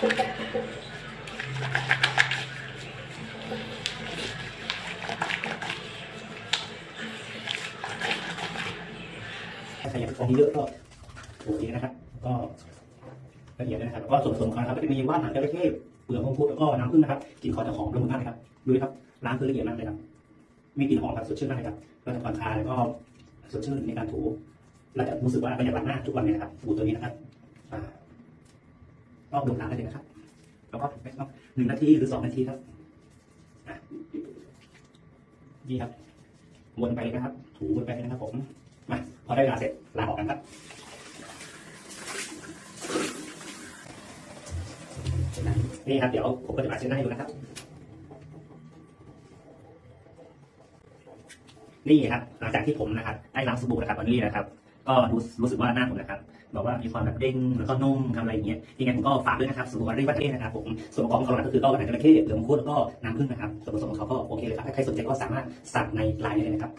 ขยับฟันนี้เยอะก็ถูเคนะครับ ก็ละเอียดนะครับแล้วก็ส่วนผสมของครับก็จะมีว่านหางจระเข้เปลือกมังพุดแล้วก็น้ำผึ้งนะครับกลิ่นคอจะหอมละมุนมากนะครับดูครับล้างคือละเอียดมากเลยครับมีกลิ่นหอมแบบสดชื่นมากเลยครับก็จะผ่อนคลายแล้วก็สดชื่นในการถูแล้วจะรู้สึกว่าเราอยากล้างหน้าทุกวันเลยนะครับถูตัวนี้นะครับ อ่าก็ดมน้ำได้เลยนะครับ แล้วก็ไม่ต้องหนึ่งนาทีหรือสองนาทีครับนี่ครับ วนไปนะครับ ถูวนไปนะครับ ผมมาพอได้เวลาเสร็จล้างออกกันครับนี่ครับ เดี๋ยวผมก็จะมาเช็ดหน้าให้ดูนะครับ นี่ครับ หลังจากที่ผมนะครับ ได้ล้างสบู่นะครับวันนี้นะครับ ก็รู้รู้สึกว่าหน้าผมนะครับแบบว่ามีความแบบเด้งแล้วก็นุ่มทำอะไรอย่างเงี้ยยังไงผมก็ฝากด้วยนะครับสูตรวันรีวัตเต้นะครับผมส่วนประกอบของเขาหลักก็คือก็หนังจระเข้เหลือมังคุดแล้วก็น้ำผึ้งนะครับส่วนผสมของเขาก็โอเคเลยครับถ้าใครสนใจก็สามารถสั่งในไลน์ได้เลยนะครับ